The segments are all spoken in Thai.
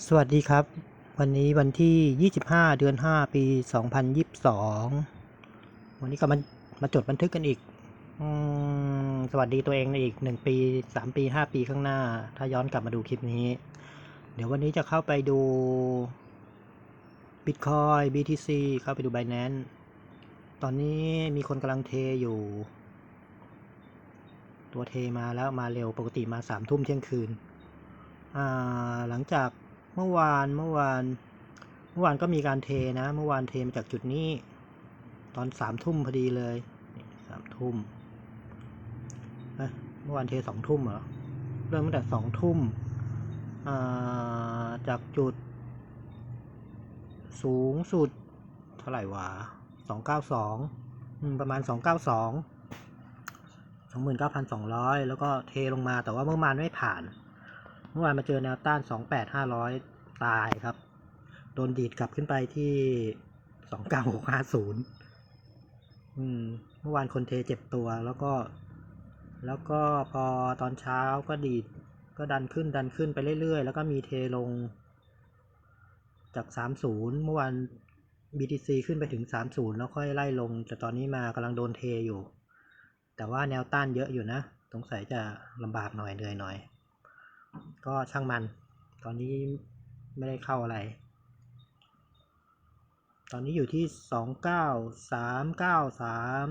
สวัสดีครับ วันนี้วันที่ 25 เดือน 5 ปี 2022 วันนี้ก็มามาจดบันทึกกันอีกอสวัสดีตัวเองในอีก 1 ปี 3 ปี 5 ปีข้างหน้า ถ้าย้อนกลับมาดูคลิปนี้ เดี๋ยววันนี้จะเข้าไปดู Bitcoin BTC เข้าไปดู Binance ตอนนี้มีคนกำลังเทอยู่ ตัวเทมาแล้วมาเร็วปกติมา3ทุ่มเที่ยงคืนหลังจาก เมื่อวานเมื่อวาน เมื่อวานก็มีการเทนะ เมื่อวานเทมาจากจุดนี้ ตอนสามทุ่มพอดีเลยสามทุ่มเมื่อวานเทสองทุ่มเหรอ เริ่มตั้งแต่สองทุ่มจากจุด สูงสุด เท่าไหร่วะสองเก้าสองประมาณสองเก้าสองสองหมื่นเก้าพันสองร้อยแล้วก็เทลงมาแต่ว่าเมื่อวานไม่ผ่าน เมื่อวานมาเจอแนวต้าน 28,500 ตายครับ โดนดีดกลับขึ้นไปที่ 29650 อืม เมื่อวานคนเทเจ็บตัวแล้วก็ แล้วก็พอตอนเช้าก็ดีด ก็ดันขึ้นดันขึ้นไปเรื่อยๆ แล้วก็มีเทลง จาก 30 เมื่อวาน BTC ขึ้นไปถึง 30 แล้วค่อยไล่ลง แต่ตอนนี้มากำลังโดนเทอยู่ แต่ว่าแนวต้านเยอะอยู่นะ สงสัยจะลำบากหน่อยเหนื่อยหน่อย ก็ช่างมัน ตอนนี้ไม่ได้เข้าอะไร ตอนนี้อยู่ที่สองเก้าสามเก้าสาม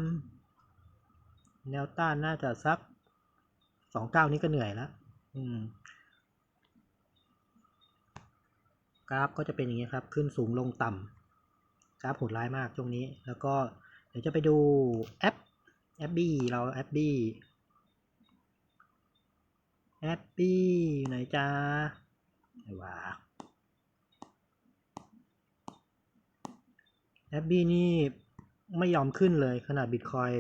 แนวต้านน่าจะสักสองเก้านี้ก็เหนื่อยแล้วกราฟก็จะเป็นอย่างนี้ครับ ขึ้นสูงลงต่ำกราฟโหดร้ายมากช่วงนี้ แล้วก็เดี๋ยวจะไปดูแอปแอปบี้เราแอปบี้ แอปปี้อยู่ไหนจ้าไหนวะแอปบี้นี่ไม่ยอมขึ้นเลยขนาดบิตคอย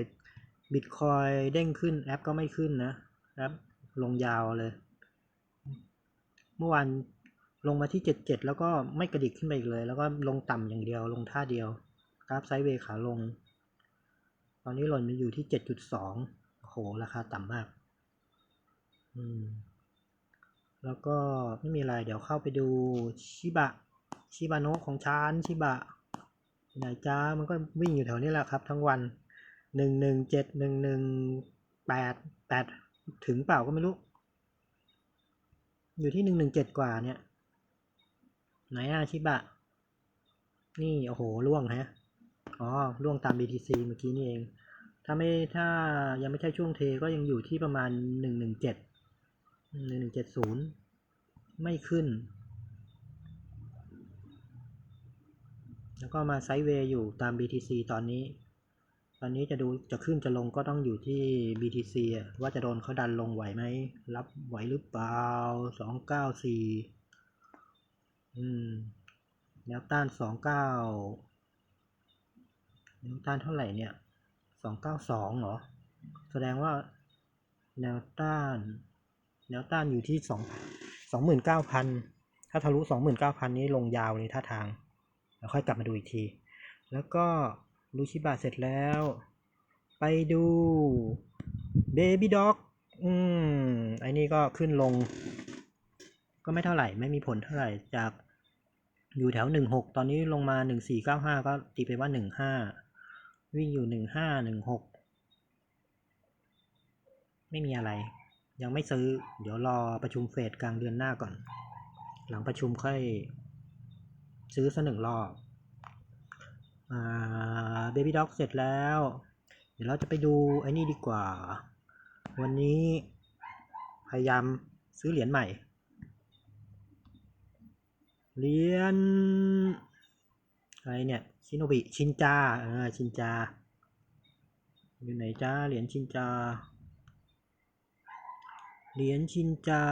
บิตคอยเด้งขึ้นแอปก็ไม่ขึ้นนะแอปลงยาวเลย เมื่อวานลงมาที่ 77 แล้วก็ไม่กระดิกขึ้นไปอีกเลย แล้วก็ลงต่ำอย่างเดียวลงท่าเดียวกราฟไซด์เวย์ขาลง ตอนนี้หล่นมาอยู่ที่ 7.2โหราคาต่ำมาก แล้วก็ไม่มีอะไร เดี๋ยวเข้าไปดูชิบะ ชิบะโนะของชานชิบะไหนจ้า มันก็วิ่งอยู่แถวนี้แหละครับ ทั้งวันหนึ่งหนึ่งเจ็ดหนึ่งหนึ่งแปดแปดถึงเปล่าก็ไม่รู้ อยู่ที่หนึ่งหนึ่งเจ็ดกว่าเนี่ย ไหนอะชิบะ นี่ โอ้โหล่วงฮะ อ๋อล่วงตาม BTC เมื่อกี้นี่เอง ถ้าไม่ถ้ายังไม่ใช่ช่วงเทก็ยังอยู่ที่ประมาณหนึ่งหนึ่งเจ็ด หนึ่งเจ็ดศูนย์ไม่ขึ้น แล้วก็มาไซด์เวย์อยู่ตาม BTC ตอนนี้ ตอนนี้จะดูจะขึ้นจะลงก็ต้องอยู่ที่ BTC ว่าจะโดนเขาดันลงไหวไหม รับไหวหรือเปล่าสองเก้าสี่อืมแนวต้านสองเก้าแนวต้านเท่าไหร่เนี่ยสองเก้าสองเหรอ แสดงว่าแนวต้าน แนวต้านอยู่ที่สองสองหมื่นเก้าพันถ้าทะลุสองหมื่นเก้าพันนี้ลงยาวเลยท่าทาง แล้วค่อยกลับมาดูอีกที แล้วก็รูชิบะเสร็จแล้ว ไปดูเบบี้ด็อกอืมไอ้นี่ก็ขึ้นลง ก็ไม่เท่าไหร่ไม่มีผลเท่าไหร่จากอยู่แถวหนึ่งหกตอนนี้ลงมาหนึ่งสี่เก้าห้าก็ตีไปว่าหนึ่งห้าวิ่งอยู่หนึ่งห้าหนึ่งหกไม่มีอะไร ยังไม่ซื้อ เดี๋ยวรอประชุมเฟดกลางเดือนหน้าก่อน หลังประชุมค่อย ซื้อสักหนึ่งรอบอ่าเบบี้ด็อกเสร็จแล้ว เดี๋ยวเราจะไปดูไอ้นี่ดีกว่า วันนี้พยายามซื้อเหรียญใหม่ เหรียญอะไรเนี่ยชิโนบิชินจาเออชินจา อยู่ไหนจ้าเหรียญชินจา เหรียญชินจา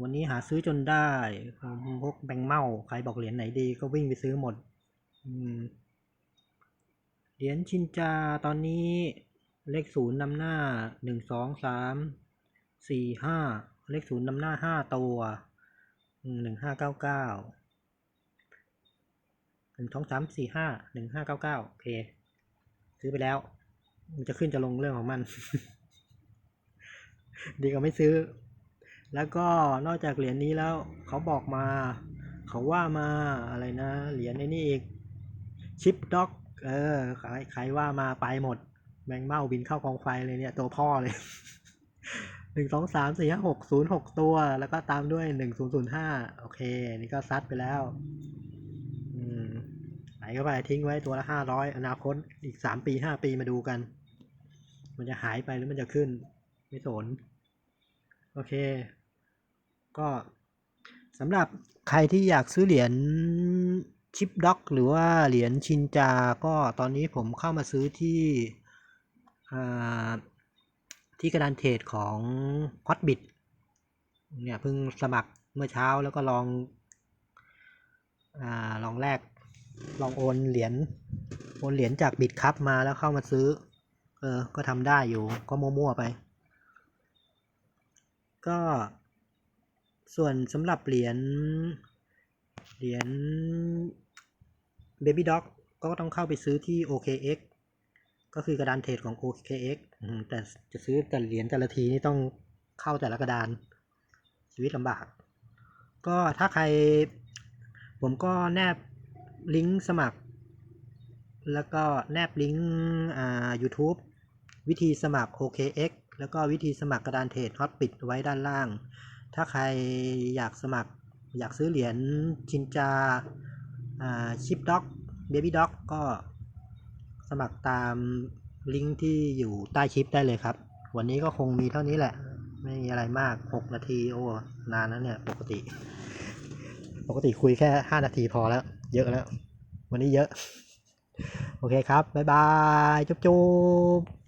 วันนี้หาซื้อจนได้ พวกแบงค์เมา ใครบอกเหรียญไหนดีก็วิ่งไปซื้อหมด เหรียญชินจาตอนนี้เลขศูนย์นำหน้าหนึ่งสองสามสี่ห้าเลขศูนย์นำหน้าห้าตัวหนึ่งห้าเก้าเก้าหนึ่งสองสามสี่ห้าหนึ่งห้าเก้าเก้าโอเค ซื้อไปแล้ว มันจะขึ้นจะลงเรื่องของมัน ดีกว่าไม่ซื้อ แล้วก็นอกจากเหรียญนี้แล้วเขาบอกมา เขาว่ามาอะไรนะ เหรียญไอ้นี่อีกชิปด็อก เออใครใครว่ามาไปหมด แมงเม่าบินเข้ากองไฟเลยเนี่ย ตัวพ่อเลยหนึ่งสองสามสี่ห้าหกศูนย์หกตัว แล้วก็ตามด้วยหนึ่งศูนย์ศูนย์ห้าโอเค นี่ก็ซัดไปแล้ว อืมไหลเข้าไปทิ้งไว้ตัวละห้าร้อยอนาคตอีกสามปีห้าปีมาดูกัน มันจะหายไปหรือมันจะขึ้น ไม่สน โอเค ก็สำหรับใครที่อยากซื้อเหรียญชิปด็อก หรือว่าเหรียญชินจา ก็ตอนนี้ผมเข้ามาซื้อที่ที่กระดานเทรดของ Hotbit เนี่ยเพิ่งสมัครเมื่อเช้าแล้วก็ลองอลองแลกลองโอนเหรียญโอนเหรียญจากบิตครับมาแล้วเข้ามาซื้อ เออ ก็ทำได้อยู่ก็มั่วๆไป ก็ส่วนสำหรับเหรียญเหรียญ Baby Dog ก็ต้องเข้าไปซื้อที่ OKX ก็คือกระดานเทรดของ OKX อืมแต่จะซื้อแต่เหรียญแต่ละทีนี่ต้องเข้าแต่ละกระดานชีวิตลำบาก ก็ถ้าใครผมก็แนบลิงก์สมัคร แล้วก็แนบลิงก์อ่า YouTube วิธีสมัคร OKX แล้วก็วิธีสมัครกระดานเทรด Hotbit ไว้ด้านล่าง ถ้าใครอยากสมัครอยากซื้อเหรียญชินจาอ่าชิปด็อกเบบี้ด็อกก็สมัครตามลิงก์ที่อยู่ใต้คลิปได้เลยครับ วันนี้ก็คงมีเท่านี้แหละ ไม่มีอะไรมาก 6 นาที โอ้ นานแล้วเนี่ย ปกติ ปกติคุยแค่ 5 นาทีพอแล้ว เยอะแล้ว วันนี้เยอะ โอเคครับ บ๊ายบาย จุ๊บจุ๊บ